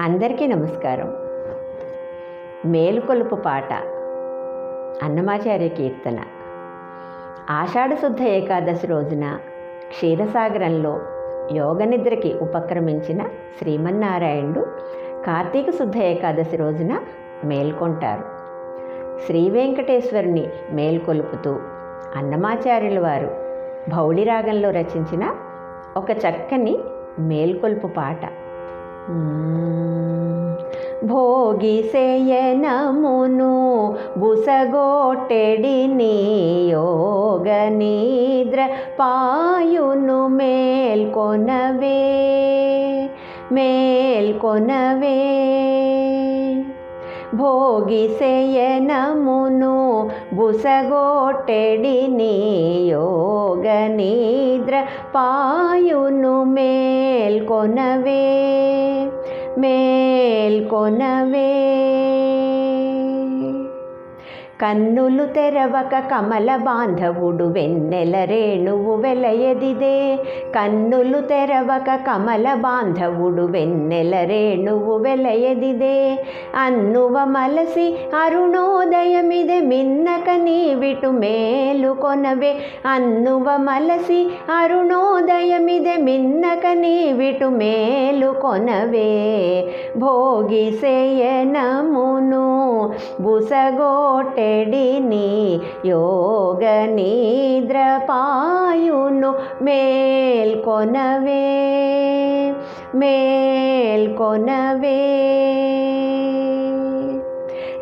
అందరికీ నమస్కారం. మేలుకొలుపు పాట అన్నమాచార్య కీర్తన. ఆషాఢ శుద్ధ ఏకాదశి రోజున క్షీరసాగరంలో యోగనిద్రకి ఉపక్రమించిన శ్రీమన్నారాయణుడు కార్తీక శుద్ధ ఏకాదశి రోజున మేల్కొంటారు. శ్రీ వెంకటేశ్వరుని మేల్కొలుపుతూ అన్నమాచార్యుల వారు భౌళి రాగంలో రచించిన ఒక చక్కని మేల్కొల్పు పాట. భోగిసేయనమును బుసగోటెడి యోగ నిద్ర పాయును మేల్కొనవే మేల్కొనవే. భోగిసేయనమును బుసగోటెడి యోగ నిద్ర పాయును మేల్కొనవే మేల్కొనవే కన్నులు తెరవక కమల బాంధవుడు వెన్నెల రేణువు వెలయదిదే. కన్నులు తెరవక కమల బాంధవుడు వెన్నెల రేణువు వెలయదిదే. అన్నువ మలసి అరుణోదయమిదే మిన్నక నీవిటు మేలు కొనవే. అన్నువ మలసి అరుణోదయమిదే మిన్నక నీవిటు మేలు కొనవే. భోగి శయనమును బుసగోటెడిని యోగ నిద్ర పాయును మేల్కొనవే మేల్కొనవే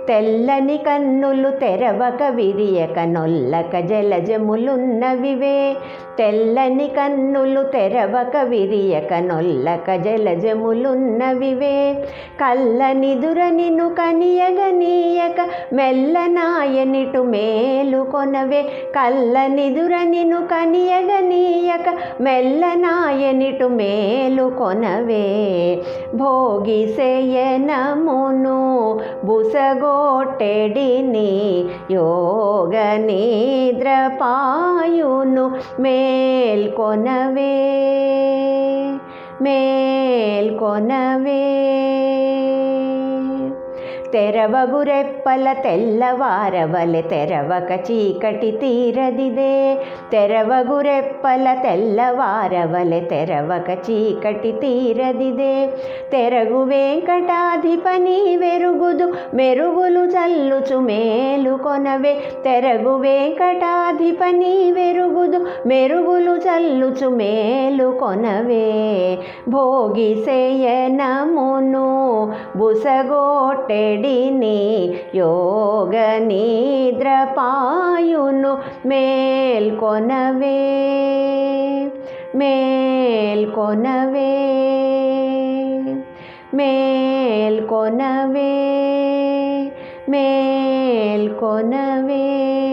తెల్లని కన్నులు తెరవక విరియక నొల్లక జలజములున్నవివే. తెల్లని కన్నులు తెరవక విరియక నొల్లక జలజములున్నవివే. కల్లనిదుర దురనిను కనియగనీయక మెల్లనాయనిటు మేలు కొనవే. కల్లనిదుర దురనిను కనియగనీయక మెల్లనాయనిటు మేలు కొనవే. భోగి శయనమును బుసగోటెడిని యోగ నిద్ర పాయును మేల్కొనవే మేల్కొనవే. తెరవగురెప్పల తెల్లవారవలె తెరవక చీకటి తీరదిదే. తెరవగురెప్పల తెల్లవారవలె తెరవక చీకటి తీరదిదే. తెరగు వెంకటాధిపని వెరుగుదు మెరుగులు చల్లుచు మేలు కొనవే. తెరగు వెంకటాధిపని వెరుగుదు మెరుగులు చల్లుచు మేలు కొనవే. భోగి శయనమును బుసగోటెడిని యోగ నిద్ర పాయును మేల్కొనవే మేల్కొనవే మేల్కొనవే మేల్కొనవే